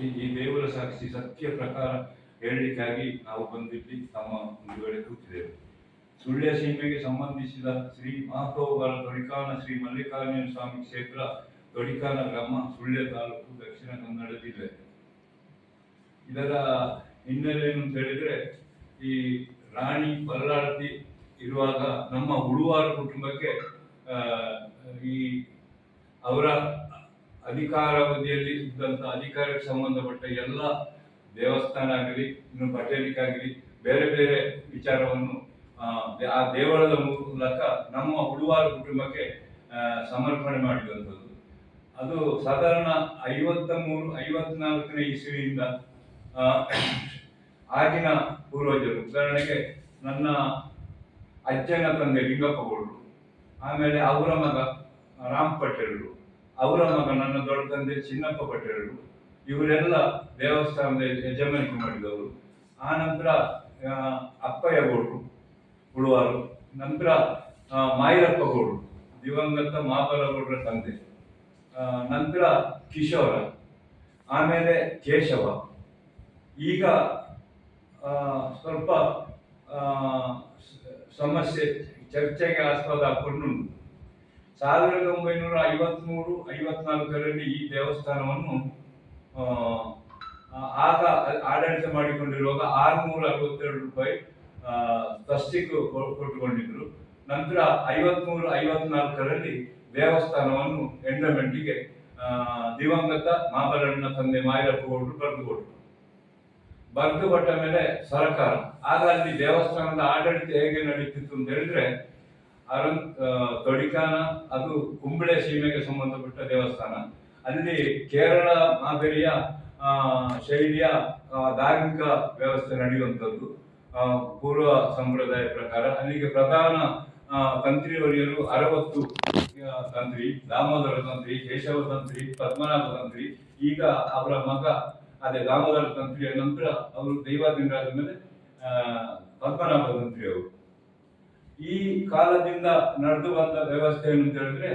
ಈ- ದೇವರ ಸಾಕ್ಷಿ ಸತ್ಯ ಪ್ರಕಾರ ಹೇಳಲಿಕ್ಕಾಗಿ ನಾವು ಬಂದಿಲ್ಲಿ ತಮ್ಮ ಮುಂದುಗಡೆ ಕೂತಿದ್ದೇವೆ. ಸುಳ್ಯ ಸೀಮೆಗೆ ಸಂಬಂಧಿಸಿದ ಶ್ರೀ ಮಹಾಪ್ರಭುಗಳ ತೊಡಿಕಾನ ಶ್ರೀ ಮಲ್ಲಿಕಾರ್ಜುನ ಸ್ವಾಮಿ ಕ್ಷೇತ್ರ ತೊಡಿಕಾನ ಗ್ರಾಮ, ಸುಳ್ಯ ತಾಲೂಕು ದಕ್ಷಿಣ ಕನ್ನಡ ಜಿಲ್ಲೆ. ಇದರ ಹಿನ್ನೆಲೆ ಅಂತ ಹೇಳಿದ್ರೆ ಈ ರಾಣಿ ಬಲ್ಲಾಳತಿ ಇರುವಾಗ ನಮ್ಮ ಉಳುವಾರ ಕುಟುಂಬಕ್ಕೆ ಈ ಅವರ ಅಧಿಕಾರಾವಧಿಯಲ್ಲಿ ಇದ್ದಂಥ ಅಧಿಕಾರಕ್ಕೆ ಸಂಬಂಧಪಟ್ಟ ಎಲ್ಲ ದೇವಸ್ಥಾನ ಆಗಲಿ ಇನ್ನು ಪಟೇಲಿಕ್ಕಾಗಲಿ ಬೇರೆ ಬೇರೆ ವಿಚಾರವನ್ನು ಆ, ದೇವಳದ ಮೂಲಕ ನಮ್ಮ ಹುಡುವಾರ ಕುಟುಂಬಕ್ಕೆ ಸಮರ್ಪಣೆ ಮಾಡಿದಂಥದ್ದು. ಅದು ಸಾಧಾರಣ ಐವತ್ತ ಮೂರು ಐವತ್ನಾಲ್ಕನೇ ಇಸ್ವಿಯಿಂದ ಆಗಿನ ಪೂರ್ವಜರು. ಉದಾಹರಣೆಗೆ ನನ್ನ ಅಜ್ಜನ ತಂದೆ ಲಿಂಗಪ್ಪ ಗೌಡ್ರು ಆಮೇಲೆ ಅವರ ಮಗ ರಾಮ್ ಪಟೇಲ್ರು. ಅವರ ಮಗನನ್ನು ದೊಡ್ಡ ತಂದೆ ಚಿನ್ನಪ್ಪ ಪಟೇಲರು, ಇವರೆಲ್ಲ ದೇವಸ್ಥಾನದ ಯಜಮಾನಿಕೆ ಮಾಡಿದವರು. ಆ ನಂತರ ಅಪ್ಪಯ್ಯ ಗೌಡ್ರು ಉಳುವಾರು ನಂತರ ಮಾಯಿರಪ್ಪ ಗೌಡ್ರು ದಿವಂಗತ ಮಾಬಲ ಗೌಡ್ರ ತಂದೆ ನಂತರ ಕಿಶೋರ, ಆಮೇಲೆ ಕೇಶವ. ಈಗ ಸ್ವಲ್ಪ ಸಮಸ್ಯೆ, ಚರ್ಚೆಗೆ ಆಸ್ಪದ ಹಾಕೊಂಡುಂಟು ಸಾವಿರದ ಒಂಬೈನೂರ ಐವತ್ಮೂರು, ಐವತ್ನಾಲ್ಕರಲ್ಲಿ ಈ ದೇವಸ್ಥಾನವನ್ನು ಆಗ ಆಡಳಿತ ಮಾಡಿಕೊಂಡಿರುವಾಗ ಆರುನೂರ ಅರವತ್ತೆರಡು ರೂಪಾಯಿ ತಸ್ತಿಕ್ ಕೊಟ್ಟುಕೊಂಡಿದ್ರು. ನಂತರ ಐವತ್ಮೂರು, ಐವತ್ನಾಲ್ಕರಲ್ಲಿ ದೇವಸ್ಥಾನವನ್ನು ಎಂಡಮೆಂಟಿಗೆ ದಿವಂಗತ ಮಾಬರಣ್ಣ ತಂದೆ ಮಾಯಪ್ಪ ಗೌಡರು ಬರೆದು ಕೊಟ್ಟರು. ಬರೆದು ಕೊಟ್ಟ ಮೇಲೆ ಸರ್ಕಾರ, ಆಗ ಅಲ್ಲಿ ದೇವಸ್ಥಾನದ ಆಡಳಿತ ಹೇಗೆ ನಡೀತಿತ್ತು ಅಂತ ಹೇಳಿದ್ರೆ ಅರಂ ಆ, ತೊಡಿಕಾನ ಅದು ಕುಂಬಳೆ ಸೀಮೆಗೆ ಸಂಬಂಧಪಟ್ಟ ದೇವಸ್ಥಾನ. ಅಲ್ಲಿ ಕೇರಳ ಮಾದರಿಯ ಶೈಲಿಯ ಧಾರ್ಮಿಕ ವ್ಯವಸ್ಥೆ ನಡೆಯುವಂಥದ್ದು ಪೂರ್ವ ಸಂಪ್ರದಾಯ ಪ್ರಕಾರ. ಅಲ್ಲಿಗೆ ಪ್ರಧಾನ ತಂತ್ರಿ ವರಿಯರು ಅರವತ್ತು ತಂತ್ರಿ ದಾಮೋದರ ತಂತ್ರಿ ಕೇಶವ ತಂತ್ರಿ ಪದ್ಮನಾಭ ತಂತ್ರಿ ಈಗ ಅವರ ಮಗ ಅದೇ ದಾಮೋದರ ತಂತ್ರಿಯ ನಂತರ ಅವರು ದೈವಾಧೀನರಾದ ಮೇಲೆ ಪದ್ಮನಾಭ ತಂತ್ರಿ ಅವರು ಈ ಕಾಲದಿಂದ ನಡೆದು ಬಂದ ವ್ಯವಸ್ಥೆ ಏನು ಅಂತ ಹೇಳಿದ್ರೆ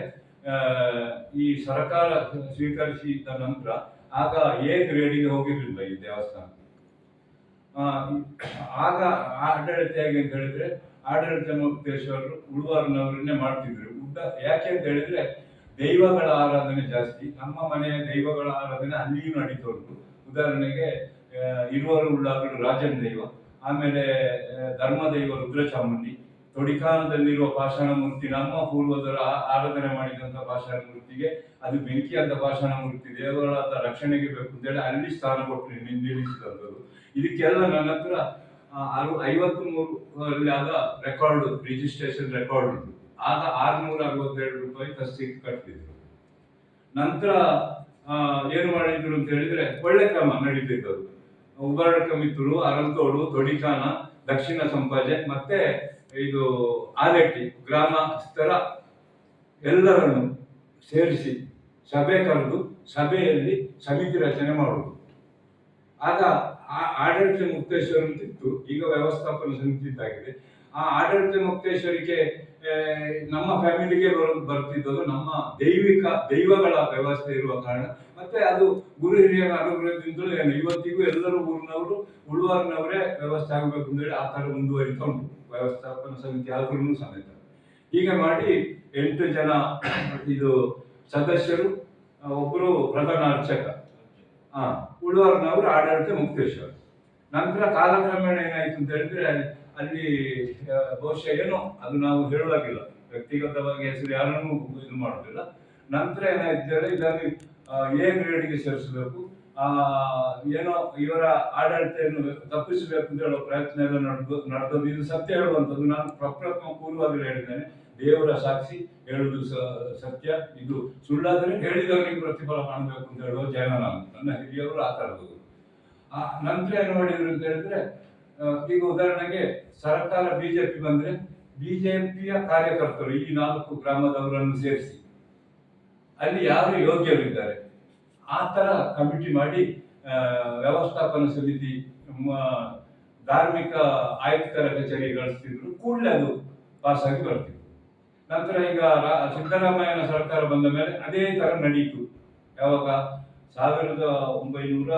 ಈ ಸರ್ಕಾರ ಸ್ವೀಕರಿಸಿದ ನಂತರ ಆಗ ಎ ಗ್ರೇಡಿಗೆ ಹೋಗಿರ್ಲಿಲ್ಲ ಈ ದೇವಸ್ಥಾನ. ಆಗ ಆಡಳಿತ ಹೇಗೆ ಅಂತ ಹೇಳಿದ್ರೆ ಆಡಳಿತ ಮುಕ್ತೇಶ್ವರರು ಉಳುವಾರನವರನ್ನೇ ಮಾಡ್ತಿದ್ರು. ಉದ್ದ, ಯಾಕೆ ಅಂತ ಹೇಳಿದ್ರೆ ದೈವಗಳ ಆರಾಧನೆ ಜಾಸ್ತಿ. ನಮ್ಮ ಮನೆಯ ದೈವಗಳ ಆರಾಧನೆ ಅಲ್ಲಿಯೂ ನಡೀತಾ ಉದಾಹರಣೆಗೆ ಇರುವರು ಉಳ್ಳಾಗಲು ರಾಜನ ದೈವ, ಆಮೇಲೆ ಧರ್ಮ ದೈವ ರುದ್ರಚಾಮುಂಡಿ ತೊಡಿಕಾನದಲ್ಲಿರುವ ಪಾಷಾಣ ಮೂರ್ತಿ ನಮ್ಮ ಪೂರ್ವದರ ಆರಾಧನೆ ಮಾಡಿದಂತಹ ಪಾಷಾಣ ಮೂರ್ತಿಗೆ ಅದು ಬೆಂಕಿ ಅಂತ ಪಾಷಾಣ ಮೂರ್ತಿ ದೇವಗಳಾದ ರಕ್ಷಣೆಗೆ ಬೇಕು ಅಂತೇಳಿ ಅಲ್ಲಿ ಸ್ಥಾನ ಕೊಟ್ಟು ನಿಲ್- ನಿಲ್ಲಿಸಿದಂಥದ್ದು. ಇದಕ್ಕೆಲ್ಲ ನನ್ನ ಹತ್ರ ಐವತ್ತು ಮೂರಲ್ಲಿ ಆದ ರೆಕಾರ್ಡ್ ರಿಜಿಸ್ಟ್ರೇಷನ್ ರೆಕಾರ್ಡ್ ಉಂಟು. ಆಗ ಆರ್ನೂರ ಅರವತ್ತೆರಡು ರೂಪಾಯಿ ತಸ್ತಿಗೆ ಕಟ್ಟಿದ್ರು ನಂತರ ಏನು ಮಾಡಿದ್ರು ಅಂತ ಹೇಳಿದ್ರೆ ಒಳ್ಳೆ ಕ್ರಮ ನಡೀತಿದ್ದದು ಉಬಾರಕ ಮಿತ್ತೂರು, ಅರಂತೋಡು, ತೊಡಿಕಾನ, ದಕ್ಷಿಣ ಸಂಪಾಜೆ ಮತ್ತೆ ಇದು ಆಲೆಟ್ಟಿ ಗ್ರಾಮಸ್ಥರ ಎಲ್ಲರನ್ನು ಸೇರಿಸಿ ಸಭೆ ಕರೆದು ಸಭೆಯಲ್ಲಿ ಸಮಿತಿ ರಚನೆ ಮಾಡುವುದು. ಆಗ ಆ- ಆಡಳಿತ ಮುಕ್ತೇಶ್ವರ ಅಂತಿತ್ತು ಈಗ ವ್ಯವಸ್ಥಾಪನ ಸಮಿತಿ ಇದ್ದಾಗಿದೆ. ಆ ಆಡಳಿತ ಮುಕ್ತೇಶ್ವರಿಗೆ ನಮ್ಮ ಫ್ಯಾಮಿಲಿಗೆ ಬರ್ತಿದ್ದದು ನಮ್ಮ ದೈವಿಕ, ದೈವಗಳ ವ್ಯವಸ್ಥೆ ಇರುವ ಕಾರಣ. ಮತ್ತೆ ಅದು ಗುರು ಹಿರಿಯರ ಅನುಗ್ರಹದಿಂದಲೂ ಇವತ್ತಿಗೂ ಎಲ್ಲರೂ ಊರಿನವರು, ಉಳುವಾರಿನವರೇ ವ್ಯವಸ್ಥೆ ಆಗಬೇಕು ಅಂತೇಳಿ ಆ ಥರ ಮುಂದುವರಿತಾ ಉಂಟು. ವ್ಯವಸ್ಥಾಪನಾ ಸಮಿತಿ ಆದ್ರೂ ಸಮೇತ. ಹೀಗೆ ಮಾಡಿ ಎಂಟು ಜನ ಇದು ಸದಸ್ಯರು ಒಬ್ಬರು ಪ್ರಧಾನ ಅರ್ಚಕ, ಆ, ಉಳುವಾರಿನವರು ಆಡಳಿತ ಮುಕ್ತೇಶ್ವರ. ನಂತರ ಕಾಲಕ್ರಮೇಣ ಏನಾಯ್ತು ಅಂತ ಹೇಳಿದ್ರೆ ಅಲ್ಲಿ ಬಹುಶಃ ಏನೋ ಅದು ನಾವು ಹೇಳೋದಾಗಿಲ್ಲ. ವ್ಯಕ್ತಿಗತವಾಗಿ ಹೆಸರು ಯಾರನ್ನೂ ಇದು ಮಾಡೋದಿಲ್ಲ. ನಂತರ ಏನಾಯ್ತು ಇದಾಗಿ ಏನು ಇದನ್ನು ಆ, ಎ ಗ್ರೇಡ್ಗೆ ಸೇರಿಸಬೇಕು ಆ ಏನೋ ಇವರ ಆಡಳಿತೆಯನ್ನು ತಪ್ಪಿಸಬೇಕು ಅಂತ ಹೇಳೋ ಪ್ರಯತ್ನ ಎಲ್ಲ ನಡೆದು ನಡೆದದ್ದು ಇದು ಸತ್ಯ ಹೇಳುವಂಥದ್ದು. ನಾನು ಪ್ರಪ್ರಥಮ ಪೂರ್ವವಾಗಿ ಹೇಳಿದ್ದೇನೆ ದೇವರ ಸಾಕ್ಷಿ ಹೇಳುವುದು ಸತ್ಯ. ಇದು ಸುಳ್ಳಾದರೆ ಹೇಳಿದವರಿಗೆ ಪ್ರತಿಫಲ ಕಾಣಬೇಕು ಅಂತ ಹೇಳುವ ಜಯನ ನಾನು ನನ್ನ ಹಿರಿಯವರು ಆ ನಂತರ ಏನು ಮಾಡಿದ್ರು ಅಂತ ಹೇಳಿದ್ರೆ ಈಗ ಉದಾಹರಣೆಗೆ ಸರ್ಕಾರ ಬಿಜೆಪಿ ಬಂದ್ರೆ ಬಿಜೆಪಿಯ ಕಾರ್ಯಕರ್ತರು, ಈ ನಾಲ್ಕು ಗ್ರಾಮದವರನ್ನು ಸೇರಿಸಿ. ಅಲ್ಲಿ ಯಾರು ಯೋಗ್ಯರಿದ್ದಾರೆ? ಆ ಥರ ಕಮಿಟಿ ಮಾಡಿ ವ್ಯವಸ್ಥಾಪನೆ ಸಮಿತಿ ಧಾರ್ಮಿಕ ಆಯುಕ್ತರ ಕಚೇರಿ ಗಳಿಸ್ತಿದ್ರು ಕೂಡಲೇ ಅದು ಪಾಸ್ ಆಗಿ ಬರ್ತಿತ್ತು. ನಂತರ ಈಗ ಸಿದ್ದರಾಮಯ್ಯನ ಸರ್ಕಾರ ಬಂದ ಮೇಲೆ ಅದೇ ತರ ನಡೀತು. ಯಾವಾಗ? ಸಾವಿರದ ಒಂಬೈನೂರ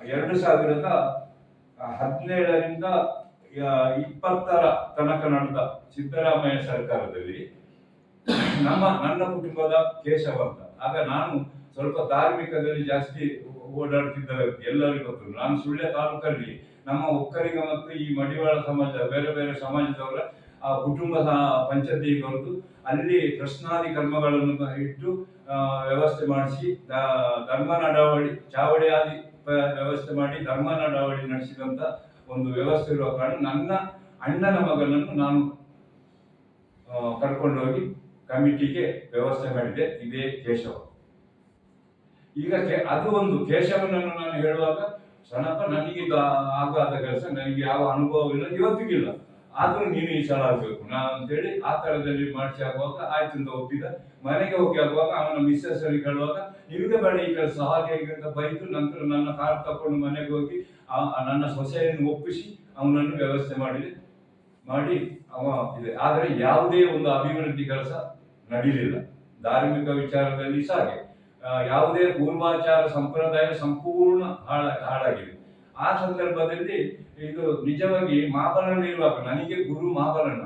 ಎರಡು ಸಾವಿರದ ಹದಿನೇಳರಿಂದ ಇಪ್ಪತ್ತರ ತನಕ ನಡೆದ ಸಿದ್ದರಾಮಯ್ಯ ಸರ್ಕಾರದಲ್ಲಿ ನಮ್ಮ, ನನ್ನ ಕುಟುಂಬದ ಕೇಶವ ಅಂತ ಆಗ ನಾನು ಸ್ವಲ್ಪ ಧಾರ್ಮಿಕದಲ್ಲಿ ಜಾಸ್ತಿ ಓಡಾಡ್ತಿದ್ದ ಎಲ್ಲರಿಗೂ ಗೊತ್ತು. ನಾನು ಸುಳ್ಯ ತಾಲೂಕಲ್ಲಿ, ನಮ್ಮ ಒಕ್ಕಲಿಗ ಮತ್ತು ಈ ಮಡಿವಾಳ ಸಮಾಜ, ಬೇರೆ ಬೇರೆ ಸಮಾಜದವರ, ಆ, ಕುಟುಂಬ ಪಂಚಾಯತಿ ಕರೆದು ಅಲ್ಲಿ ಪ್ರಶ್ನಾದಿ ಕರ್ಮಗಳನ್ನು ಇಟ್ಟು ವ್ಯವಸ್ಥೆ ಮಾಡಿಸಿ ಧರ್ಮ ನಡಾವಳಿ ಚಾವಡಿ ಆದಿ ವ್ಯವಸ್ಥೆ ಮಾಡಿ ಧರ್ಮ ನಡಾವಳಿ ನಡೆಸಿದಂತ ಒಂದು ವ್ಯವಸ್ಥೆ ಇರುವ ಕಾರಣ ನನ್ನ ಅಣ್ಣನ ಮಗನನ್ನು ನಾನು ಕರ್ಕೊಂಡೋಗಿ ಕಮಿಟಿಗೆ ವ್ಯವಸ್ಥೆ ಮಾಡಿದೆ, ಇದೇ ಕೇಶವ. ಈಗ ಅದು ಒಂದು ಕೇಶವನನ್ನು ನಾನು ಹೇಳುವಾಗ ಸಣಪ್ಪ ನನಗೆ ಆಗಾದ ಕೆಲಸ, ನನಗೆ ಯಾವ ಅನುಭವ ಇಲ್ಲ ಇವತ್ತಿಗಿಲ್ಲ. ಆದ್ರೂ ನೀನು ಸಲ ಆಗ್ಬೇಕು. ನಾ ಅಂತೇಳಿ ಆ ತರದಲ್ಲಿ ಮಾಡಿಸಿ ಆಗುವಾಗ ಆಯ್ತು ಅಂತ ಒಪ್ಪಿದ. ಮನೆಗೆ ಹೋಗಿ ಆಗುವಾಗ ಅವನ ಮಿಸ್ಸಸ್ ಅಲ್ಲಿ ಕೇಳುವಾಗ ನಿಮಗೆ ಬೇಡ ಈ ಕೆಲಸ ಹಾಗೆ ಅಂತ ಬೈದು ನಂತರ ನನ್ನ ಕಾರ್ ತಕೊಂಡು ಮನೆಗೆ ಹೋಗಿ ನನ್ನ ಸೊಸೆಯನ್ನು ಒಪ್ಪಿಸಿ ಅವನನ್ನು ವ್ಯವಸ್ಥೆ ಮಾಡಿದೆ ಮಾಡಿ ಅವ ಇದೆ. ಆದರೆ ಯಾವುದೇ ಒಂದು ಅಭಿವೃದ್ಧಿ ಕೆಲಸ ನಡೀಲಿಲ್ಲ. ಧಾರ್ಮಿಕ ವಿಚಾರದಲ್ಲಿ ಸಹ ಹಾಗೆ. ಯಾವುದೇ ಪೂರ್ವಾಚಾರ ಸಂಪ್ರದಾಯ ಸಂಪೂರ್ಣ ಹಾಳ, ಹಾಳಾಗಿದೆ. ಆ ಸಂದರ್ಭದಲ್ಲಿ ಇದು ನಿಜವಾಗಿ ಮಾಬಲಣ್ಣ ಇರುವಾಗ, ನನಗೆ ಗುರು ಮಾಬಲಣ್ಣ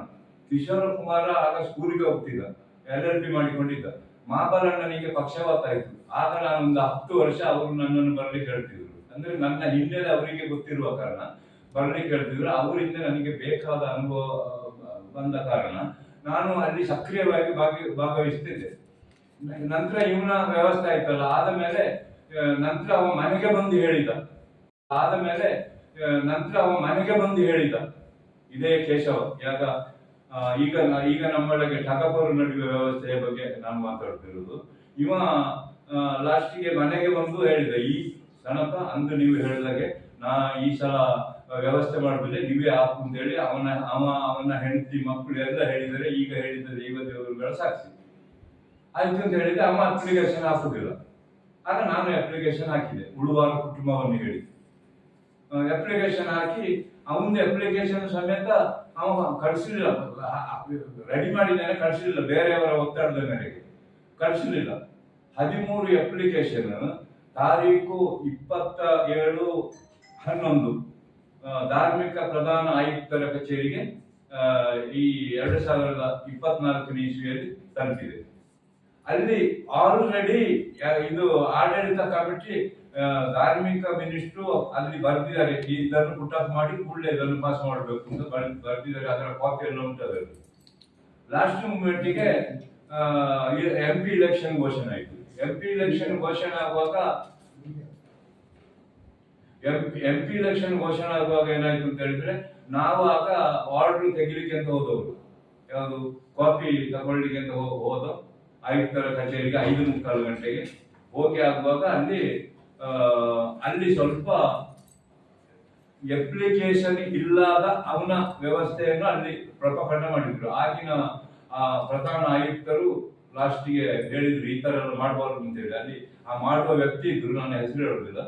ಕಿಶೋರ ಕುಮಾರ ಆಗ ಸ್ಕೂಲಿಗೆ ಹೋಗ್ತಿದ್ದ ಎಲ್ ಎಲ್ ಬಿ ಮಾಡಿಕೊಂಡಿದ್ದ. ಮಾಬಲಣ್ಣನಿಗೆ ಪಕ್ಷವಾತ ಇತ್ತು ಆಗ ನಾನೊಂದು ಹತ್ತು ವರ್ಷ ಅವರು ನನ್ನನ್ನು ಬರಲಿ ಹೇಳ್ತಿದ್ರು. ಅಂದ್ರೆ ನನ್ನ ಹಿನ್ನೆಲೆ ಅವರಿಗೆ ಗೊತ್ತಿರುವ ಕಾರಣ ಬರಲಿ ಹೇಳ್ತಿದ್ರು. ಅವರಿಂದ ನನಗೆ ಬೇಕಾದ ಅನುಭವ ಬಂದ ಕಾರಣ ನಾನು ಅಲ್ಲಿ ಸಕ್ರಿಯವಾಗಿ ಭಾಗ, ಭಾಗವಹಿಸ್ತಿದ್ದೆ. ನಂತರ ಇವನ ವ್ಯವಸ್ಥೆ ಆಯ್ತಲ್ಲ, ಆದ ಮೇಲೆ ನಂತರ ಅವ ಮನೆಗೆ ಬಂದು ಹೇಳಿದ. ಆದ ಮೇಲೆ ನಂತರ ಅವ ಮನೆಗೆ ಬಂದು ಹೇಳಿದ, ಇದೇ ಕೇಶವ, ಯಾಕ ಈಗ ಈಗ ನಮ್ಮೊಳಗೆ ಠಾಕಪೂರ್ ನಡುವೆ ವ್ಯವಸ್ಥೆಯ ಬಗ್ಗೆ ನಾನು ಮಾತಾಡ್ತಿರೋದು. ಇವ ಲಾಸ್ಟಿಗೆ ಮನೆಗೆ ಬಂದು ಹೇಳಿದ, ಈ ಸಣಪ ಅಂದು ನೀವು ಹೇಳಿದಾಗೆ ನಾ ಈ ಸಲ ವ್ಯವಸ್ಥೆ ಮಾಡುದಿಲ್ಲ ನೀವೇ ಹಾಕು ಅಂತ ಹೇಳಿ ಅವನ, ಅವ, ಅವನ ಹೆಂಡತಿ, ಮಕ್ಕಳು ಎಲ್ಲ ಹೇಳಿದರೆ ಈಗ ಹೇಳಿದ ದೈವ ದೇವರುಗಳ ಸಾಕ್ಷಿ. ಆಯ್ತು ಅಂತ ಹೇಳಿದ್ರೆ ಅಮ್ಮ ಅಪ್ಲಿಕೇಶನ್ ಹಾಕುದಿಲ್ಲ. ಆಗ ನಾನು ಅಪ್ಲಿಕೇಶನ್ ಹಾಕಿದೆ ಉಳುವಾರ ಕುಟುಂಬವನ್ನು ಹೇಳಿ ಅಪ್ಲಿಕೇಶನ್ ಹಾಕಿ ಅವನ ಅಪ್ಲಿಕೇಶನ್ ಸಮೇತ ಅವನು ಕಳಿಸಲಿಲ್ಲ ರೆಡಿ ಮಾಡಿದ್ದಾನೆ ಕಳಿಸಲಿಲ್ಲ ಬೇರೆಯವರ ಒತ್ತಡದ ಮೇರೆಗೆ. ಕಳಿಸಲಿಲ್ಲ ಹದಿಮೂರು ಅಪ್ಲಿಕೇಶನ್ ತಾರೀಕು ಇಪ್ಪತ್ತ ಏಳು ಹನ್ನೊಂದು ಧಾರ್ಮಿಕ ಪ್ರಧಾನ ಆಯುಕ್ತರ ಕಚೇರಿಗೆ ಈ ಎರಡು ಸಾವಿರದ ಇಪ್ಪತ್ನಾಲ್ಕನೇ ಇಸ್ವಿಯಲ್ಲಿ ತಲುಪಿದೆ. ಅಲ್ಲಿ ಆಲ್ರೆಡಿ ಇದು ಆಡಳಿತ ಕಮಿಟಿ ಧಾರ್ಮಿಕ ಮಿನಿಸ್ಟ್ರು ಅಲ್ಲಿ ಬರ್ದಿದ್ದಾರೆ. ಇದನ್ನು ಪುಟ್ ಅಪ್ ಮಾಡಿ ಕೂಡಲೇ ಇದನ್ನು ಪಾಸ್ ಮಾಡಬೇಕು ಅಂತ ಬರ್- ಬರ್ದಿದ್ದಾರೆ. ಅದರ ಕಾಪಿ ಎಲ್ಲ ಉಂಟು ಲಾಸ್ಟ್ ಮೂಮೆಂಟಿಗೆ ಎಂ ಪಿ ಇಲೆಕ್ಷನ್ ಘೋಷಣೆ ಆಯಿತು. ಎಂ ಪಿ ಇಲೆಕ್ಷನ್ ಘೋಷಣೆ ಆಗುವಾಗ ಎಂ ಪಿ ಇಲೆಕ್ಷನ್ ಘೋಷಣೆ ಆಗುವಾಗ ಏನಾಯ್ತು ಅಂತ ಹೇಳಿದ್ರೆ ನಾವು ಆಗ ಆರ್ಡರ್ ತೆಗಿಲಿಕ್ಕೆ ಅಂತ ಹೋದವರು. ಯಾವುದು? ಕಾಪಿ ತಗೊಳ್ಳಿಕ್ಕೆ ಅಂತ ಹೋದ ಆಯುಕ್ತರ ಕಚೇರಿಗೆ ಐದು ಮುಕ್ಕಾಲು ಗಂಟೆಗೆ. ಹೋಗಿ ಆಗುವಾಗ ಅಲ್ಲಿ ಅಲ್ಲಿ ಸ್ವಲ್ಪ ಎಪ್ಲಿಕೇಶನ್ ಇಲ್ಲದ ಅವನ ವ್ಯವಸ್ಥೆಯನ್ನು ಅಲ್ಲಿ ಪ್ರಕಟಣೆ ಮಾಡಿದ್ರು. ಆಗಿನ ಆ ಪ್ರಧಾನ ಆಯುಕ್ತರು ಲಾಸ್ಟಿಗೆ ಹೇಳಿದ್ರು, ಈ ತರ ಎಲ್ಲ ಮಾಡಬಾರ್ದು ಅಂತ ಹೇಳಿ. ಅಲ್ಲಿ ಆ ಮಾಡುವ ವ್ಯಕ್ತಿ ಇದ್ರು ನಾನು ಹೆಸರು ಹೇಳುದಿಲ್ಲ.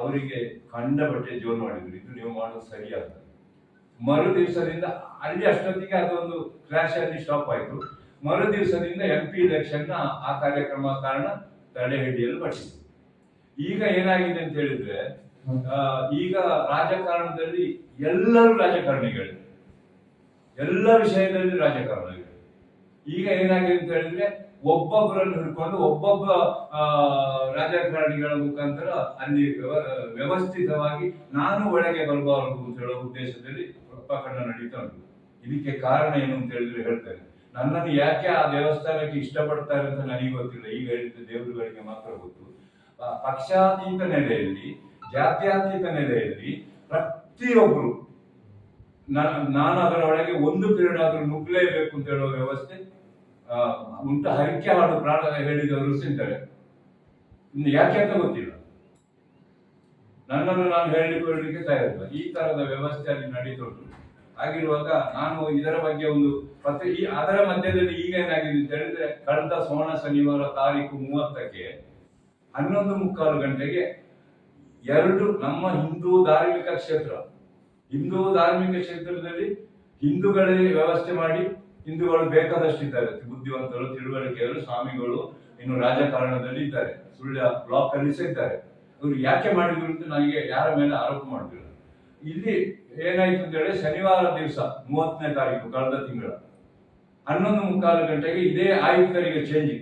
ಅವರಿಗೆ ಕಂಡಪಟ್ಟೆ ಜೋರು ಮಾಡಿದ್ರು. ಇದು ನೀವು ಮಾಡೋದು ಸರಿಯಾದ ಮರು ದಿವಸದಿಂದ ಅಲ್ಲಿ ಅಷ್ಟೊತ್ತಿಗೆ ಅದೊಂದು ಕ್ಲಾಶ್ ಅಲ್ಲಿ ಸ್ಟಾಪ್ ಆಯ್ತು. ಮರು ದಿವಸದಿಂದ ಎಂ ಪಿ ಇಲೆಕ್ಷನ್ ಆ ಕಾರ್ಯಕ್ರಮ ಕಾರಣ ತಡೆ ಹಿಡಿಯಲು ಈಗ ಏನಾಗಿದೆ ಅಂತ ಹೇಳಿದ್ರೆ ಈಗ ರಾಜಕಾರಣದಲ್ಲಿ ಎಲ್ಲರೂ ರಾಜಕಾರಣಿಗಳು. ಎಲ್ಲ ವಿಷಯದಲ್ಲಿ ರಾಜಕಾರಣಿಗಳು. ಈಗ ಏನಾಗಿದೆ ಅಂತ ಹೇಳಿದ್ರೆ, ಒಬ್ಬೊಬ್ಬರನ್ನು ಹಿಡ್ಕೊಂಡು ಒಬ್ಬೊಬ್ಬ ರಾಜಕಾರಣಿಗಳ ಮುಖಾಂತರ ಅಲ್ಲಿ ವ್ಯವ- ವ್ಯವಸ್ಥಿತವಾಗಿ ನಾನು ಒಳಗೆ ಬರಬಾರದು ಅಂತ ಹೇಳೋ ಉದ್ದೇಶದಲ್ಲಿ ಪ್ರಕರಣ ನಡೀತಾ ಉಂಟು. ಇದಕ್ಕೆ ಕಾರಣ ಏನು ಅಂತ ಹೇಳಿದ್ರೆ ಹೇಳ್ತೇನೆ. ನನ್ನನ್ನು ಯಾಕೆ ಆ ದೇವಸ್ಥಾನಕ್ಕೆ ಇಷ್ಟಪಡ್ತಾರೆ ಅಂತ ನನಗೆ ಗೊತ್ತಿಲ್ಲ. ಈಗ ಹೇಳಿದ ದೇವರುಗಳಿಗೆ ಮಾತ್ರ ಗೊತ್ತು. ಪಕ್ಷಾತೀತ ನೆಲೆಯಲ್ಲಿ, ಜಾತ್ಯಾತೀತ ನೆಲೆಯಲ್ಲಿ ಪ್ರತಿಯೊಬ್ಬರು ನಾನು ಅದರ ಒಳಗೆ ಒಂದು ಪೀರಿಯಡ್ ಆದ್ರೂ ನುಗ್ಗಲೇಬೇಕು ಅಂತ ಹೇಳುವ ವ್ಯವಸ್ಥೆ ಉಂಟು. ಹರಕೆ ಹಾಡು ಪ್ರಾಣ ಹೇಳಿದವರು ಇನ್ನು ಯಾಕೆ ಅಂತ ಗೊತ್ತಿಲ್ಲ. ನನ್ನನ್ನು ನಾನು ಹೇಳಿಕೊಳ್ಳಲಿಕ್ಕೆ ತಯಾರಿಲ್ಲ ಈ ತರದ ವ್ಯವಸ್ಥೆ ಅಲ್ಲಿ ನಡೀತುಂಟು. ಆಗಿರುವಾಗ ನಾನು ಇದರ ಬಗ್ಗೆ ಒಂದು ಪ್ರತಿ ಈ ಅದರ ಮಧ್ಯದಲ್ಲಿ ಈಗ ಏನಾಗಿದೆ ಅಂತ ಹೇಳಿದ್ರೆ, ಕಳೆದ ಸೋಣ ಶನಿವಾರ ತಾರೀಕು ಮೂವತ್ತಕ್ಕೆ ಹನ್ನೊಂದು ಮುಕ್ಕಾಲು ಗಂಟೆಗೆ ಎರಡು ನಮ್ಮ ಹಿಂದೂ ಧಾರ್ಮಿಕ ಕ್ಷೇತ್ರ. ಹಿಂದೂ ಧಾರ್ಮಿಕ ಕ್ಷೇತ್ರದಲ್ಲಿ ಹಿಂದೂಗಳೇ ವ್ಯವಸ್ಥೆ ಮಾಡಿ ಹಿಂದೂಗಳು ಬೇಕಾದಷ್ಟಿದ್ದಾರೆ. ಬುದ್ಧಿವಂತರು, ತಿಳುವಳಿಕೆಯರು, ಸ್ವಾಮಿಗಳು, ಇನ್ನು ರಾಜಕಾರಣದಲ್ಲಿ ಇದ್ದಾರೆ. ಸುಳ್ಯ ಬ್ಲಾಕ್ ಅಲ್ಲಿ ಇದ್ದಾರೆ. ಅವರು ಯಾಕೆ ಮಾಡಿದ್ರು ಅಂತ ನನಗೆ ಯಾರ ಮೇಲೆ ಆರೋಪ ಮಾಡಿದ್ರು ಇಲ್ಲಿ ಏನಾಯ್ತು ಅಂತ ಹೇಳಿ ಶನಿವಾರ ದಿವಸ, ಮೂವತ್ತನೇ ತಾರೀಕು, ಕಳೆದ ತಿಂಗಳ ಹನ್ನೊಂದು ಮುಕ್ಕಾಲು ಗಂಟೆಗೆ ಇದೇ ಆಯುಕ್ತರಿಗೆ ಚೇಂಜ್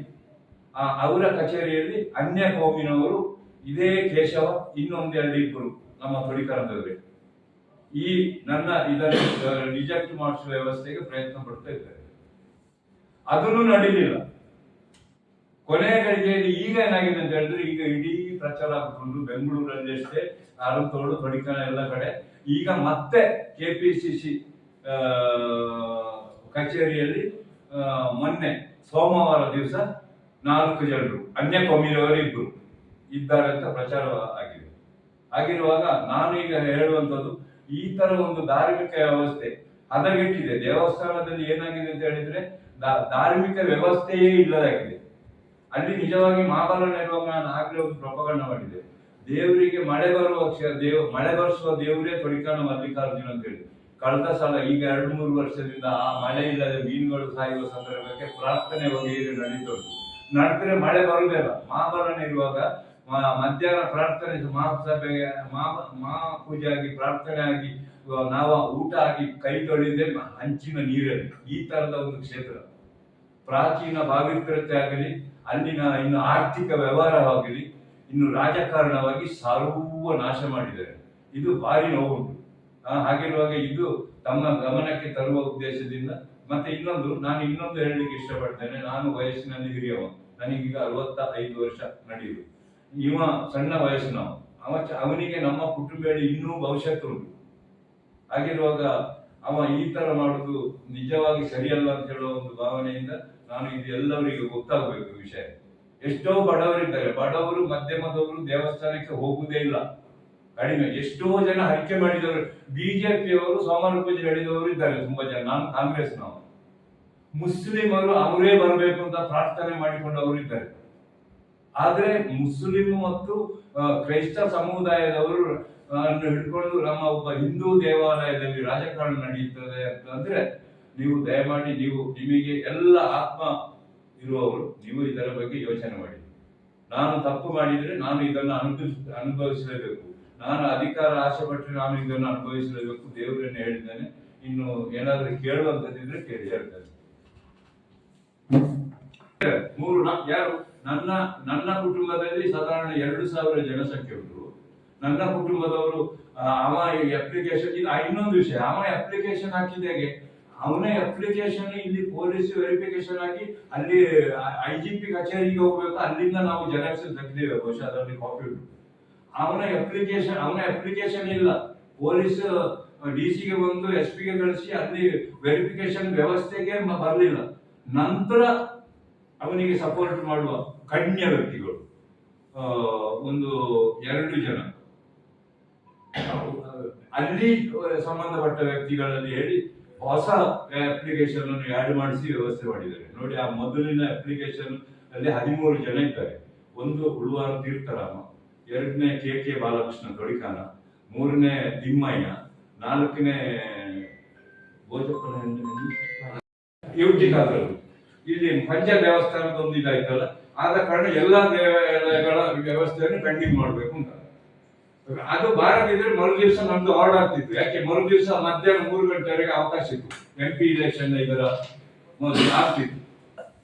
ಅವರ ಕಚೇರಿಯಲ್ಲಿ ಅನ್ಯ ಕೋಮಿನವರು ಇದೇ ಕೇಶವ ಇನ್ನೊಂದೆರಡು ಇಬ್ಬರು ನಮ್ಮ ತೊಡಿಕರದಲ್ಲಿ ಈ ನನ್ನ ಇದನ್ನು ರಿಜೆಕ್ಟ್ ಮಾಡಿಸುವ ವ್ಯವಸ್ಥೆಗೆ ಪ್ರಯತ್ನ ಪಡ್ತಾ ಇದ್ದಾರೆ. ಅದನ್ನು ನಡೀಲಿಲ್ಲ. ಕೊನೆಯ ಗಳಿಗೆಯಲ್ಲಿ ಈಗ ಏನಾಗಿದೆ ಅಂತ ಹೇಳಿದ್ರೆ ಈಗ ಇಡೀ ಪ್ರಚಾರ ಆಗ್ಕೊಂಡು ಬೆಂಗಳೂರಲ್ಲಿ ಅಷ್ಟೇ ಅರಂತೋಳು ತೊಡಿಕನ ಎಲ್ಲ ಕಡೆ. ಈಗ ಮತ್ತೆ ಕೆಪಿಸಿಸಿ ಕಚೇರಿಯಲ್ಲಿ ಆ, ಮೊನ್ನೆ ಸೋಮವಾರ ದಿವಸ ನಾಲ್ಕು ಜನರು, ಅನ್ಯ ಕೊಮ್ಮಿನವರು ಇಬ್ಬರು ಇದ್ದಾರೆ ಅಂತ ಪ್ರಚಾರ ಆಗಿದೆ. ಆಗಿರುವಾಗ ನಾನು ಈಗ ಹೇಳುವಂತದ್ದು ಈ ತರ ಒಂದು ಧಾರ್ಮಿಕ ವ್ಯವಸ್ಥೆ ಹದಗೆಟ್ಟಿದೆ. ದೇವಸ್ಥಾನದಲ್ಲಿ ಏನಾಗಿದೆ ಅಂತ ಹೇಳಿದ್ರೆ ಧಾರ್ಮಿಕ ವ್ಯವಸ್ಥೆಯೇ ಇಲ್ಲದಾಗಿದೆ. ಅಲ್ಲಿ ನಿಜವಾಗಿ ಮಹಾಬಲ ನಿರ್ವಹಣ ಒಂದು ಪ್ರಪಗಣವಾಗಿದೆ ಮಾಡಿದೆ. ದೇವರಿಗೆ ಮಳೆ ಬರುವ ದೇವ, ಮಳೆ ಬರೆಸುವ ದೇವರೇ ತೊಡಿಕಾಣ ಮಲ್ಲಿಕಾರ್ಜುನ ಅಂತ ಹೇಳಿ. ಕಳೆದ ಸಲ ಈಗ ಎರಡು ಮೂರು ವರ್ಷದಿಂದ ಆ ಮಳೆ ಇಲ್ಲದೆ ಮೀನುಗಳು ಸಾಯುವ ಸಂದರ್ಭಕ್ಕೆ ಪ್ರಾರ್ಥನೆ ಬಗ್ಗೆ ನಡೀತುಂಟು. ನಡೆದ್ರೆ ಮಳೆ ಬರಲಿಲ್ಲ ಮಹಾಭರಣ ಇರುವಾಗ ಮಧ್ಯಾಹ್ನ ಪ್ರಾರ್ಥನೆ ಮಹಾಸಭೆಗೆ ಮಹಾ ಪೂಜೆ ಆಗಿ, ಪ್ರಾರ್ಥನೆ ಆಗಿ ನಾವು ಊಟ ಆಗಿ ಕೈ ತೊಳೆದೇ ಹಂಚಿನ ನೀರಲ್ಲಿ. ಈ ತರದ ಒಂದು ಕ್ಷೇತ್ರ. ಪ್ರಾಚೀನ ಭಾವಿಕತೆ ಆಗಲಿ, ಅಲ್ಲಿನ ಇನ್ನು ಆರ್ಥಿಕ ವ್ಯವಹಾರವಾಗಲಿ, ಇನ್ನು ರಾಜಕಾರಣವಾಗಿ ಸರ್ವ ನಾಶ ಮಾಡಿದ್ದಾರೆ. ಇದು ಭಾರಿ ನೋವುಂಟು. ಹಾಗಿರುವಾಗ ಇದು ತಮ್ಮ ಗಮನಕ್ಕೆ ತರುವ ಉದ್ದೇಶದಿಂದ ಮತ್ತೆ ಇನ್ನೊಂದು, ನಾನು ಇನ್ನೊಂದು ಹೇಳಲಿಕ್ಕೆ ಇಷ್ಟಪಡ್ತೇನೆ. ನಾನು ವಯಸ್ಸಿನಲ್ಲಿ ಹಿರಿಯವ. ನನಗೀಗ ಅರವತ್ತ ಐದು ವರ್ಷ ನಡೆಯುದು. ಇವ ಸಣ್ಣ ವಯಸ್ಸಿನವ. ಅವ ಅವನಿಗೆ ನಮ್ಮ ಕುಟುಂಬದಲ್ಲಿ ಇನ್ನೂ ಭವಿಷ್ಯತ್ತು ಉಂಟು. ಹಾಗಿರುವಾಗ ಅವ ಈ ತರ ಮಾಡುದು ನಿಜವಾಗಿ ಸರಿಯಲ್ಲ ಅಂತ ಹೇಳುವ ಒಂದು ಭಾವನೆಯಿಂದ ನಾನು ಇದು ಎಲ್ಲವರಿಗೂ ಗೊತ್ತಾಗಬೇಕು ವಿಷಯ. ಎಷ್ಟೋ ಬಡವರಿದ್ದಾರೆ. ಬಡವರು, ಮಧ್ಯಮದವರು ದೇವಸ್ಥಾನಕ್ಕೆ ಹೋಗುವುದೇ ಇಲ್ಲ. ಕಡಿಮೆ. ಎಷ್ಟೋ ಜನ ಹರಕೆ ಮಾಡಿದವರು, ಬಿಜೆಪಿಯವರು ಸೋಮವಾರ ಪೂಜೆ ಹೇಳಿದವರು ಇದ್ದಾರೆ, ತುಂಬಾ ಜನ. ನಾನು ಕಾಂಗ್ರೆಸ್ನವರು ಮುಸ್ಲಿಮರು ಅವರೇ ಬರಬೇಕು ಅಂತ ಪ್ರಾರ್ಥನೆ ಮಾಡಿಕೊಂಡವರು ಇದ್ದಾರೆ. ಆದ್ರೆ ಮುಸ್ಲಿಂ ಮತ್ತು ಕ್ರೈಸ್ತ ಸಮುದಾಯದವರು ಹಿಡ್ಕೊಂಡು ನಮ್ಮ ಒಬ್ಬ ಹಿಂದೂ ದೇವಾಲಯದಲ್ಲಿ ರಾಜಕಾರಣ ನಡೆಯುತ್ತದೆ ಅಂತಂದ್ರೆ ನೀವು ದಯಮಾಡಿ ನೀವು ನಿಮಗೆ ಎಲ್ಲ ಆತ್ಮ ಇರುವವರು, ನೀವು ಇದರ ಬಗ್ಗೆ ಯೋಚನೆ ಮಾಡಿ. ನಾನು ತಪ್ಪು ಮಾಡಿದ್ರೆ ನಾನು ಇದನ್ನು ಅನುಭವಿಸ, ಅನುಭವಿಸಲೇಬೇಕು. ನಾನು ಅಧಿಕಾರ ಆಸೆ ಪಟ್ಟರೆ ನಾನು ಇದನ್ನು ಅನುಭವಿಸಲೇಬೇಕು ದೇವರನ್ನು ಹೇಳಿದ್ದೇನೆ. ಇನ್ನು ಏನಾದ್ರೂ ಕೇಳುವಂತದಿದ್ರೆ ಕೇಳಿ, ಹೇಳ್ತೇನೆ. ಮೂರು ಯಾರು? ನನ್ನ ನನ್ನ ಕುಟುಂಬದಲ್ಲಿ ಸಾಧಾರಣ ಎರಡು ಸಾವಿರ ಜನಸಂಖ್ಯೆ ಉಂಟು. ನನ್ನ ಕುಟುಂಬದವರು ಅವ ಅಪ್ಲಿಕೇಶನ್ ಇದು ಇನ್ನೊಂದು ವಿಷಯ, ಅವ ಅಪ್ಲಿಕೇಶನ್ ಹಾಕಿದಾಗೆ ಅವನೇ ಅಪ್ಲಿಕೇಶನ್ ಇಲ್ಲಿ ಪೊಲೀಸ್ ವೆರಿಫಿಕೇಶನ್ ಆಗಿ ಅಲ್ಲಿ ಐ ಜಿ ಪಿ ಕಚೇರಿಗೆ ಹೋಗ್ಬೇಕು, ಅಲ್ಲಿಂದ ನಾವು ಜನಕ್ಕೆ ತೆಗೆದೇವೆ ಬಹುಶಃ ಅದರಲ್ಲಿ ಕಾಪಿ ಉಂಟು. ಅವನ ಅಪ್ಲಿಕೇಶನ್ ಅವನ ಅಪ್ಲಿಕೇಶನ್ ಇಲ್ಲ. ಪೊಲೀಸ್ ಡಿ ಸಿಗೆ ಬಂದು ಎಸ್ ಪಿಗೆ ಕಳಿಸಿ, ಅಲ್ಲಿ ವೆರಿಫಿಕೇಶನ್ ವ್ಯವಸ್ಥೆಗೆ ಬರಲಿಲ್ಲ. ನಂತರ ಅವನಿಗೆ ಸಪೋರ್ಟ್ ಮಾಡುವ ಕಣ್ಯ ವ್ಯಕ್ತಿಗಳು ಒಂದು ಎರಡು ಜನ. ಅಲ್ಲಿ ಸಂಬಂಧಪಟ್ಟ ವ್ಯಕ್ತಿಗಳಲ್ಲಿ ಹೇಳಿ ಹೊಸ ಅಪ್ಲಿಕೇಶನ್ ಅನ್ನು ಆಡ್ ಮಾಡಿಸಿ ವ್ಯವಸ್ಥೆ ಮಾಡಿದ್ದಾರೆ. ನೋಡಿ, ಆ ಮೊದಲಿನ ಅಪ್ಲಿಕೇಶನ್ ಅಲ್ಲಿ ಹದಿಮೂರು ಜನ ಇದ್ದಾರೆ. ಒಂದು ಉಳುವಾರ ತೀರ್ಥರಾಮ ಎರಡನೇ ಕೆ ಕೆ ಬಾಲಕೃಷ್ಣ ತೊಡಿಕಾನ ಮೂರನೇ ತಿಮ್ಮಯ್ಯ ನಾಲ್ಕನೇ ಭೋಜಪ್ಪನ ಇಲ್ಲಿ ಪಂಚ ದೇವಸ್ಥಾನದ ಒಂದು ಇದಾಯ್ತಲ್ಲ ಆದ ಕಾರಣ ಎಲ್ಲಾ ದೇವಾಲಯಗಳ ವ್ಯವಸ್ಥೆಯನ್ನು ಕಂಟಿನ್ಯೂ ಮಾಡಬೇಕು ಅಂತ. ಅದು ಬಾರದಿದ್ರೆ ಮರು ದಿವಸ ನಮ್ದು ಆರ್ಡ್ ಆಗ್ತಿತ್ತು. ಯಾಕೆ? ಮರು ದಿವಸ ಮಧ್ಯಾಹ್ನ ಮೂರು ಗಂಟೆವರೆಗೆ ಅವಕಾಶ ಇತ್ತು ಎಂ ಪಿ ಇಲೆಕ್ಷನ್ ಇದರ ಆಗ್ತಿತ್ತು.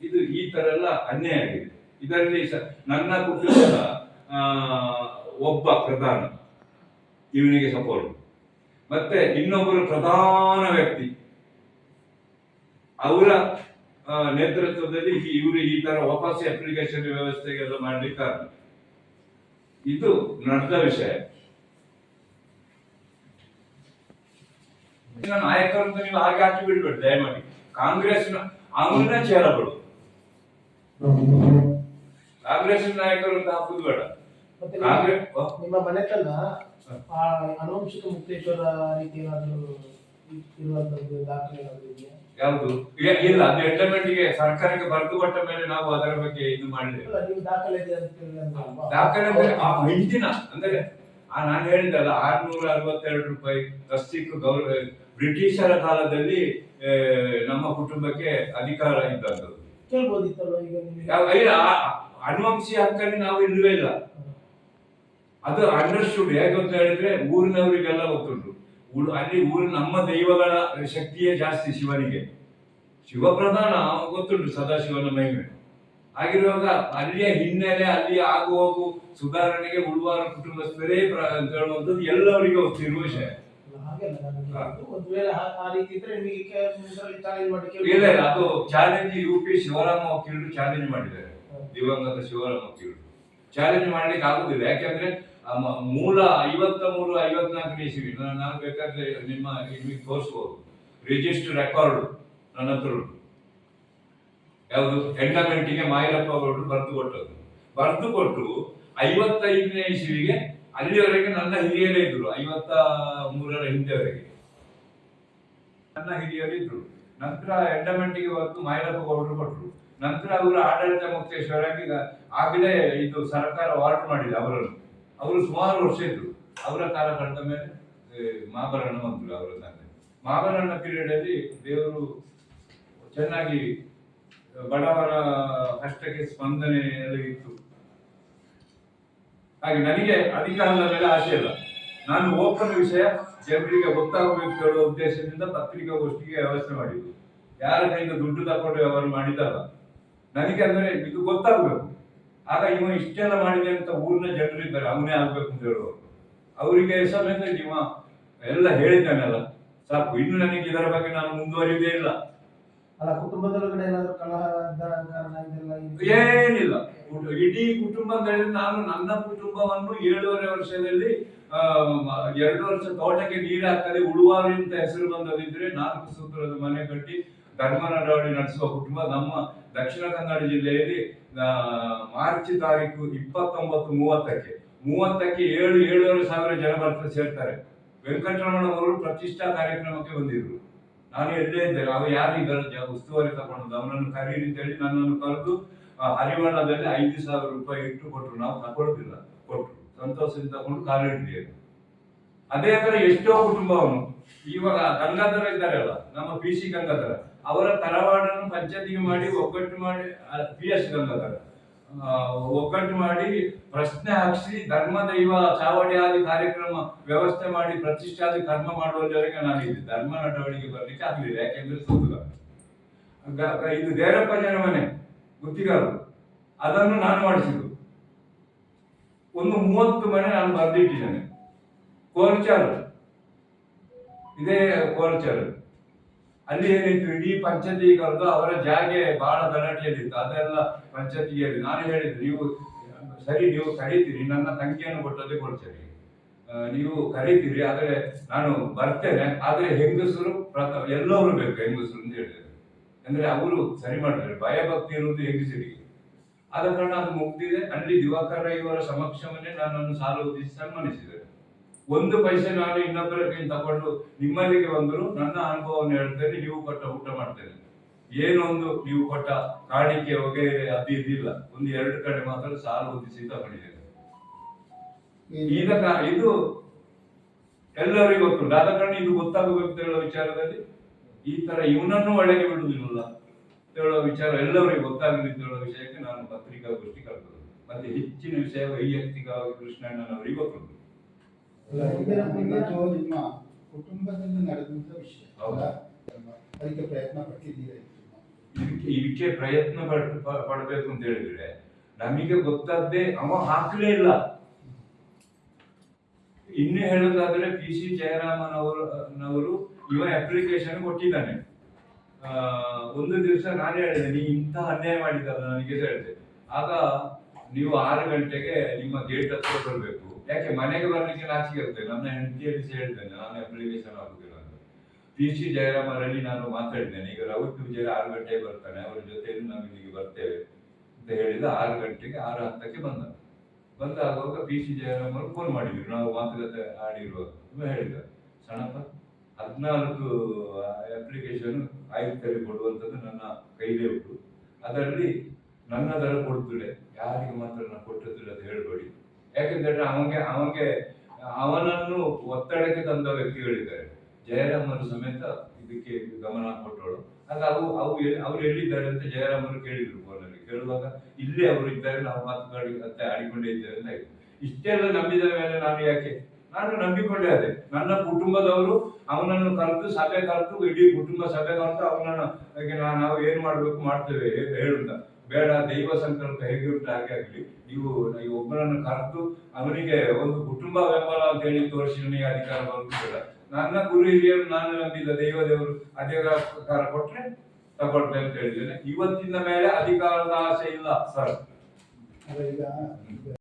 ಇದು ಈ ತರ ಎಲ್ಲ ಅನ್ಯಾಯ ಆಗಿದೆ. ಇದರಲ್ಲಿ ನನ್ನ ಕುಟುಂಬದ ಆ, ಒಬ್ಬ ಪ್ರಧಾನ ಇವನಿಗೆ ಸಪೋರ್ಟ್ ಮತ್ತೆ ಇನ್ನೊಬ್ಬರು ಪ್ರಧಾನ ವ್ಯಕ್ತಿ. ಅವರ ನೇತೃತ್ವದಲ್ಲಿ ಇವರು ಈ ತರ ವಾಪಸ್ ಅಪ್ಲಿಕೇಶನ್ ವ್ಯವಸ್ಥೆಗೆಲ್ಲ ಮಾಡಲಿಕ್ಕೆ ಕಾರಣ ಇದು ನಡೆದ ವಿಷಯ. ನಾಯಕರು ಅಂತ ನೀವು ಹಾಗೆ ಹಾಕಿ ಬಿಡ್ಬೇಡಿ ದಯಮಾಡಿ. ಕಾಂಗ್ರೆಸ್ನ ಅವನ್ನ ಚೇರಗಳು ಕಾಂಗ್ರೆಸ್ ನಾಯಕರು ಅಂತ ಹಾಕುದು ಬೇಡ. ಮತ್ತೆ ನಿಮ್ಮ- ನಿಮ್ಮ ಮನೆತನ ಆ ಅನುವಂಶಿಕ ಮುಕ್ತೇಶ್ವರ ರೀತಿ ಏನಾದ್ರು ಇರುವಂತದ್ದು ದಾಖಲೆ ಏನಾದ್ರು ಇದೆಯಾ? ಯಾವುದು? ಇಲ್ಲ- ಇಲ್ಲ ಅದು ಗೆ ಸರ್ಕಾರಕ್ಕೆ ಬರೆದು ಕೊಟ್ಟ ಮೇಲೆ ನಾವು ಅದರ ಬಗ್ಗೆ ಇದು ಮಾಡಿದ್ದೇವೆ. ಇಲ್ಲ, ನೀವು ದಾಖಲೆ ಇದೆ ಅಂತ ಹೇಳಿ ಅಂದ್ರಲ್ವಾ? ದಾಖಲೆ ಅಂದ್ರೆ ಆ ಹಿಂದಿನ ಅಂದ್ರೆ ಆ ನಾನು ಹೇಳಿದಲ್ಲ ಆರ್ನೂರ ಅರವತ್ತೆರಡು ರೂಪಾಯಿ ರಸ್ತಿಕ್ ಗೌರವ ಬ್ರಿಟಿಷರ ಕಾಲದಲ್ಲಿ ಆ, ನಮ್ಮ ಕುಟುಂಬಕ್ಕೆ ಅಧಿಕಾರ ಇದ್ದದ್ದು. ಕೇಳ್ಬೋದಿತ್ತಲ್ವ ಈಗ ನಿಮಗೆ? ಯಾವ- ಇಲ್ಲ, ಆ- ಆ- ಅನುವಂಶೀಯ ಹಕ್ಕಲ್ಲಿ ನಾವು ಇಲ್ಲವೇ ಇಲ್ಲ. ಅದು ಅಂಡರ್ಸ್ಟುಡ್ ಹೇಗೆ ಅಂತ ಹೇಳಿದ್ರೆ ಊರಿನವರಿಗೆಲ್ಲ ಗೊತ್ತುಂಟು. ಅಲ್ಲಿ ಊರಿನ ನಮ್ಮ ದೈವಗಳ ಶಕ್ತಿಯೇ ಜಾಸ್ತಿ ಶಿವನಿಗೆ. ಶಿವಪ್ರಧಾನ ಪ್ರಧಾನ ಗೊತ್ತುಂಟು ಸದಾಶಿವನ ಮಹಿಮೆ. ಆಗಿರುವಾಗ ಅಲ್ಲಿಯ ಹಿನ್ನೆಲೆ ಅಲ್ಲಿ ಆಗು ಹೋಗು ಸುಧಾರಣೆಗೆ ಉಳುವಾರ ಕುಟುಂಬಸ್ಥರೇ ಅಂತ ಹೇಳುವಂಥದ್ದು ಎಲ್ಲರಿಗೂ ಗೊತ್ತಿರುವ ವಿಷಯ. ಇಲ್ಲ ಇಲ್ಲ ಅದು ಚಾಲೆಂಜ್ ಯು ಪಿ ಶಿವರಾಮ ವಕೀಲರು ಚಾಲೆಂಜ್ ಮಾಡಿದ್ದಾರೆ. ದಿವಂಗತ ಶಿವರಾಮ ವಕೀಲರು. ಚಾಲೆಂಜ್ ಮಾಡ್ಲಿಕ್ಕೆ ಆಗುದಿಲ್ಲ. ಯಾಕಂದ್ರೆ ಮೂಲ ಐವತ್ತ ಮೂರು ಐವತ್ನಾಲ್ಕನೇ ಇಸ್ವಿ ನಾನು ಬೇಕಾದ್ರೆ ನಿಮ್ಮ ನಿಮಗೆ ತೋರಿಸ್ಬೋದು. ರಿಜಿಸ್ಟರ್ ರೆಕಾರ್ಡ್ ನನ್ನ ಹತ್ರ ಯಾವುದು? ಎಂಡಮೆಂಟಿಗೆ ಮಾಯಿಲಪ್ಪ ಅವರು ಬರೆದು ಕೊಟ್ಟದ್ದು. ಬರೆದು ಕೊಟ್ಟು ಐವತ್ತೈದನೇ ಇಸ್ವಿಗೆ ಅಲ್ಲಿವರೆಗೆ ನನ್ನ ಹಿರಿಯರೇ ಇದ್ರು. ಐವತ್ತ ಮೂರರ ಹಿಂದೆವರೆಗೆ. ನನ್ನ ಹಿರಿಯರು ಇದ್ರು. ನಂತರ ಎಂಡಮೆಂಟಿಗೆ ಹೊತ್ತು ಮಾಯಿಲಪ್ಪ ಗೌಡರು ಕೊಟ್ಟರು. ನಂತರ ಅವರು ಆಡಳಿತ ಮುಕ್ತೇಶ್ವರಾಗಿ ಆಗಲೇ ಇದು ಸರ್ಕಾರ ವಾರ್ಡ್ ಮಾಡಿದೆ ಅವರನ್ನು. ಅವರು ಸುಮಾರು ವರ್ಷ ಇದ್ರು. ಅವರ ಕಾಲ ಕಂಡ ಮೇಲೆ ಮಹಾಭರಣ ಬಂದ್ರು ಅವರ ತಂದೆ. ಮಹಾಭರಣ ಪೀರಿಯಡ್ ಅಲ್ಲಿ ದೇವರು ಚೆನ್ನಾಗಿ, ಬಡವರ ಕಷ್ಟಕ್ಕೆ ಸ್ಪಂದನೆ ಎಲ್ಲ ಇತ್ತು. ಹಾಗೆ ನನಗೆ ಅಧಿಕಾರದ ಮೇಲೆ ಆಸೆ ಇಲ್ಲ ನಾನು ಓಪನ್ ವಿಷಯ ಜನರಿಗೆ ಗೊತ್ತಾಗಬೇಕು ಹೇಳುವ ಉದ್ದೇಶದಿಂದ ಪತ್ರಿಕಾಗೋಷ್ಠಿಗೆ ವ್ಯವಸ್ಥೆ ಮಾಡಿದ್ದು. ಯಾರ ಕೈಯಿಂದ ದುಡ್ಡು ತಗೊಂಡು ವ್ಯವಹಾರ ಮಾಡಿದಲ್ಲ ನನಗೆ ಅಂದ್ರೆ ಇದು ಗೊತ್ತಾಗಬೇಕು. ಆಗ ಇವ ಇಷ್ಟೆಲ್ಲ ಮಾಡಿದೆ ಅಂತ ಊರಿನ ಜನರು ಇದ್ದಾರೆ ಅವನೇ ಆಗ್ಬೇಕು ಅಂತ ಹೇಳುವ ಅವರಿಗೆ ಸಮೇತ ಇವ ಎಲ್ಲ ಹೇಳಿದ್ದಾನಲ್ಲ ಸಾಕು ಇನ್ನು ನನಗೆ ಇದರ ಬಗ್ಗೆ ನಾನು ಮುಂದುವರಿದೇ ಇಲ್ಲ. ಅಲ್ಲ ಕುಟುಂಬದೊಳಗಡೆ ಕಡೆ ಕಲಹ ಕಾರಣ ಇದೆಲ್ಲ ಏನಿಲ್ಲ. ಇಡೀ ಕುಟುಂಬದಲ್ಲಿ ನಾನು ನನ್ನ ಕುಟುಂಬವನ್ನು ಏಳೂವರೆ ವರ್ಷದಲ್ಲಿ ಎರಡು ವರ್ಷ ತೋಟಕ್ಕೆ ನೀರು ಹಾಕದೆ ಉಳುವಾರಿ ಅಂತ ಹೆಸರು ಬಂದದಿದ್ರೆ ನಾಲ್ಕು ಸೂತ್ರದ ಮನೆ ಕಟ್ಟಿ ಧರ್ಮ ನಡವಳಿ ನಡೆಸುವ ಕುಟುಂಬ ನಮ್ಮ ದಕ್ಷಿಣ ಕನ್ನಡ ಜಿಲ್ಲೆಯಲ್ಲಿ ಮಾರ್ಚ್ ತಾರೀಕು ಇಪ್ಪತ್ತೊಂಬತ್ತು ಮೂವತ್ತಕ್ಕೆ ಮೂವತ್ತಕ್ಕೆ ಏಳು, ಏಳೂವರೆ ಸಾವಿರ ಜನ ಬರ್ತಾರೆ, ಸೇರ್ತಾರೆ. ವೆಂಕಟರಮಣ ಅವರು ಪ್ರತಿಷ್ಠಾ ಕಾರ್ಯಕ್ರಮಕ್ಕೆ ಬಂದಿದ್ರು. ನಾನು ಎಲ್ಲೇ ಇದ್ದೇನೆ ಅವ ಯಾರು ಉಸ್ತುವಾರಿ ತಗೊಂಡು ಅವನನ್ನು ಕರೀರಿ ಅಂತ ಹೇಳಿ ನನ್ನನ್ನು ಕರೆದು ಹರಿವಣದಲ್ಲಿ ಐದು ಸಾವಿರ ರೂಪಾಯಿ ಇಟ್ಟು ಕೊಟ್ಟರು ನಾವು ತಗೊಳ್ತಿಲ್ಲ ಕೊಟ್ಟರು ಸಂತೋಷದಿಂದ ತಗೊಂಡು ಕಾಲಿಟ್ಟಿದ್ದೇವೆ ಅದೇ ತರ ಎಷ್ಟೋ ಕುಟುಂಬವನ್ನು ಇವಾಗ ಗಂಗಾಧರ ಇದ್ದಾರಲ್ಲ, ನಮ್ಮ ಪಿ ಸಿ ಗಂಗಾಧರ. ಅವರ ತರವಾಡನ್ನು ಪಂಚಾಯತಿಗೆ ಮಾಡಿ, ಒಗ್ಗಟ್ಟು ಮಾಡಿ ಪಿ ಎಸ್ ಗಂಗಾಧರ ಒಗ್ಗಟ್ಟು ಮಾಡಿ ಪ್ರಶ್ನೆ ಹಾಕಿಸಿ, ಧರ್ಮ, ದೈವ ಚಾವಡಿ ಆದಿ ಕಾರ್ಯಕ್ರಮ ವ್ಯವಸ್ಥೆ ಮಾಡಿ, ಪ್ರತಿಷ್ಠಾದಿ ಕರ್ಮ ಮಾಡುವವರೆಗೆ ನಾನಿದ್ದೆ ಧರ್ಮ ನಡವಳಿಕೆ ಬರ್ಲಿಕ್ಕೆ ಆಗಲಿಲ್ಲ, ಯಾಕೆಂದ್ರೆ ಸೋತುಗ ಗ- ಗ- ಇದು ದೇರಪ್ಪನ ಮನೆ ಗುತ್ತಿಗಾರು ಅದನ್ನು ನಾನು ಮಾಡಿಸಿದ್ದು. ಒಂದು ಮೂವತ್ತು ಮನೆ ನಾನು ಬರೆದಿಟ್ಟಿದ್ದೇನೆ. ಕೋರ್ಚಾರ್ ಇದೇ ಕೋಲ್ಚಾರ್. ಅಲ್ಲಿ ಏನಿತ್ತು? ಇಡೀ ಪಂಚಾಯತಿ ಕರೆದು ಅವರ ಜಾಗೆ ಬಹಳ ಗಲಾಟೆಯಲ್ಲಿತ್ತು. ಅದೆಲ್ಲ ಪಂಚತಿಯಲ್ಲಿ ನಾನು ಹೇಳಿದ್ದು, ನೀವು ಸರಿ, ನೀವು ಕರೀತೀರಿ. ನನ್ನ ತಂಗಿಯನ್ನು ಕೊಟ್ಟದ್ದು ಕೊಡ್ತೇನೆ ನೀವು ಕರೀತೀರಿ, ಆದರೆ ನಾನು ಬರ್ತೇನೆ. ಆದರೆ ಹೆಂಗಸರು ಪ್ರಥಮ ಎಲ್ಲವರು ಬೇಕು ಹೆಂಗಸರು ಅಂತ ಹೇಳಿದ್ರು. ಅಂದ್ರೆ ಅವರು ಸರಿ ಮಾಡ್ತಾರೆ ಭಯಭಕ್ತಿ ಇರುವುದು ಹೆಂಗಸರಿಗೆ ಆದ ಕಾರಣ ಅದು ಮುಗ್ದಿದೆ. ಅಲ್ಲಿ ದಿವಾಕರ ಇವರ ಸಮಕ್ಷಮನೆ ನನ್ನನ್ನು ಸಾಲ ಉದ್ದೇಶಿಸಿ ಸನ್ಮಾನಿಸಿದರು ಒಂದು ಪೈಸೆ ನಾನು ಇನ್ನೊಬ್ಬರ ಕೈ ತಗೊಂಡು ನಿಮ್ಮಲ್ಲಿಗೆ ಬಂದರು ನನ್ನ ಅನುಭವವನ್ನು ಹೇಳ್ತೇನೆ, ನೀವು ಕೊಟ್ಟ ಊಟ ಮಾಡ್ತೇನೆ. ಏನೊಂದು ನೀವು ಕೊಟ್ಟ ಕಾಣಿಕೆ ಹೊಗೆ ಅದು ಇದಿಲ್ಲ. ಒಂದು ಎರಡು ಕಡೆ ಮಾತ್ರ ಸಾಲ ಹೊಂದಿಸಿ ತಗೊಂಡಿದ್ದೇನೆ ಈಗ ಇದು ಎಲ್ಲರಿಗೂ ಗೊತ್ತುಂಟು ಆದ ಕಾರಣ ಇದು ಗೊತ್ತಾಗಬೇಕು ಅಂತ ಹೇಳೋ ವಿಚಾರದಲ್ಲಿ ಈ ತರ ಇವನನ್ನು ಒಳಗೆ ಬಿಡುವುದಿಲ್ಲ ಹೇಳೋ ವಿಚಾರ ಎಲ್ಲರಿಗೂ ಗೊತ್ತಾಗಲಿ ಅಂತ ಹೇಳೋ ವಿಷಯಕ್ಕೆ ನಾನು ಪತ್ರಿಕಾಗೋಷ್ಠಿ ಕಲ್ಪದು ಮತ್ತೆ ಹೆಚ್ಚಿನ ವಿಷಯ ವೈಯಕ್ತಿಕವಾಗಿ ಕೃಷ್ಣಣ್ಣನವರಿಗೆ ಗೊತ್ತುಂಟು. ನಿಮ್ಮ ಕುಟುಂಬದಲ್ಲಿ ನಡೆದಂತ ವಿಷಯ? ಅದಕ್ಕೆ ಪ್ರಯತ್ನ ಇದಕ್ಕೆ ಪ್ರಯತ್ನ ಪಡಬೇಕು ಅಂತ ಹೇಳಿದ್ರೆ ನಮಗೆ ಗೊತ್ತಾದ್ದೇ ಅವ ಹಾಕಲೇ ಇಲ್ಲ. ಇನ್ನು ಹೇಳೋದಾದ್ರೆ ಪಿ ಸಿ ಜಯರಾಮನ್ ನವರು ಇವ ಅಪ್ಲಿಕೇಶನ್ ಕೊಟ್ಟಿದ್ದಾನೆ. ಒಂದು ದಿವಸ ನಾನು ಹೇಳಿದೆ, ನೀ ಇಂಥ ಅನ್ಯಾಯ ಮಾಡಿದ್ದಲ್ಲ, ನನಗೆ ಹೇಳಿದೆ. ಆಗ ನೀವು ಆರು ಗಂಟೆಗೆ ನಿಮ್ಮ ಗೇಟ್ ಹತ್ರ ಬರಬೇಕು. ಯಾಕೆ ಮನೆಗೆ ಬರಲಿಕ್ಕೆ ನಾಚಿಕೆ ಇರುತ್ತೆ ನನ್ನ ಹೆಂಡತಿಯಲ್ಲಿ ಹೇಳ್ತೇನೆ ನಾನು ಅಪ್ಲಿಕೇಶನ್ ಹಾಕುದಿಲ್ಲ ಅಂತ. ಪಿ ಸಿ ಜಯರಾಮರಲ್ಲಿ ನಾನು ಮಾತಾಡಿದ್ದೇನೆ. ಈಗ ರವಿ ವಿಜಯ ಆರು ಗಂಟೆಗೆ ಬರ್ತಾನೆ. ಅವರ ಜೊತೆಯಲ್ಲಿ ನಾವು ಇಲ್ಲಿಗೆ ಬರ್ತೇವೆ ಅಂತ ಹೇಳಿದ ಆರು ಗಂಟೆಗೆ, ಆರು ಹತ್ತಕ್ಕೆ ಬಂದ. ಬಂದ ಆಗುವಾಗ ಪಿ ಸಿ ಜಯರಾಮ್ ಅವರು ಫೋನ್ ಮಾಡಿದ್ರು. ನಾವು ಮಾತುಕತೆ ಆಡಿರುವಾಗ. ಇವ ಹೇಳಿದ ಸಣ್ಣಪ್ಪ, ಹದಿನಾಲ್ಕು ಅಪ್ಲಿಕೇಶನ್ ಆಯುಕ್ತರಿಗೆ ಕೊಡುವಂಥದ್ದು ನನ್ನ ಕೈಲೇ ಉಂಟು. ಅದರಲ್ಲಿ ನನ್ನ ದರ ಕೊಡ್ತಿಳೆ ಯಾರಿಗೆ ಮಾತ್ರ ನಾನು ಕೊಟ್ಟಿರ್ತೀಳೆ ಅಂತ ಹೇಳ್ಬೇಡಿ. ಯಾಕೆಂದ್ರೆ ಅವನಿಗೆ ಅವನಿಗೆ, ಅವನನ್ನು ಒತ್ತಡಕ್ಕೆ ತಂದ ವ್ಯಕ್ತಿಗಳಿದ್ದಾರೆ. ಜಯರಾಮರು ಸಮೇತ ಇದಕ್ಕೆ ಗಮನ ಕೊಟ್ಟಳು ಆಗ ಅವು ಅವು ಅವ್ರು ಎಲ್ಲಿದ್ದಾರೆ ಅಂತ ಜಯರಾಮರು ಕೇಳಿದ್ರು ಫೋನಲ್ಲಿ. ಕೇಳುವಾಗ ಇಲ್ಲೇ ಅವರು ಇದ್ದಾರೆ, ನಾವು ಮಾತುಕತೆ ಅತ್ತೆ ಆಡಿಕೊಂಡೇ ಇದ್ದೇವೆ ಅಂತ ಆಯ್ತು ಇಷ್ಟೆಲ್ಲ ನಂಬಿದ ಮೇಲೆ ನಾನು ಯಾಕೆ? ನಾನು ನಂಬಿಕೊಂಡೆ ಅದೇ. ನನ್ನ ಕುಟುಂಬದವರು ಅವನನ್ನು ಕರೆದು ಸಭೆ ಕರೆದು, ಇಡೀ ಕುಟುಂಬ ಸಭೆ ಕರೆದು ಅವನನ್ನು ನಾವು ಏನ್ ಮಾಡ್ಬೇಕು, ಮಾಡ್ತೇವೆ ಹೇಳುತ್ತ ಬೇಡ, ದೈವ ಸಂಕಲ್ಪ ಹೇಗೆ ಉಂಟು ಹಾಗೆ ಆಗಲಿ. ನೀವು ಈ ಒಬ್ಬರನ್ನು ಕರೆದು ಅವನಿಗೆ ಒಂದು ಕುಟುಂಬ ಬೆಂಬಲ ಅಂತ ಹೇಳಿ ತೋರಿಸಿ ನನಗೆ ಅಧಿಕಾರ ಬರುತ್ತಿಲ್ಲ ನನ್ನ ಗುರು ಹಿರಿಯರು ನಾನು ನಂಬಿದ ದೈವ ದೇವರು ಅಧಿಕಾರ ಕೊಟ್ರೆ ತಗೊಳ್ತೇನೆ ಅಂತ ಹೇಳಿದ್ದೇನೆ. ಇವತ್ತಿನ ಮೇಲೆ ಅಧಿಕಾರದ ಆಸೆ ಇಲ್ಲ, ಸರ್.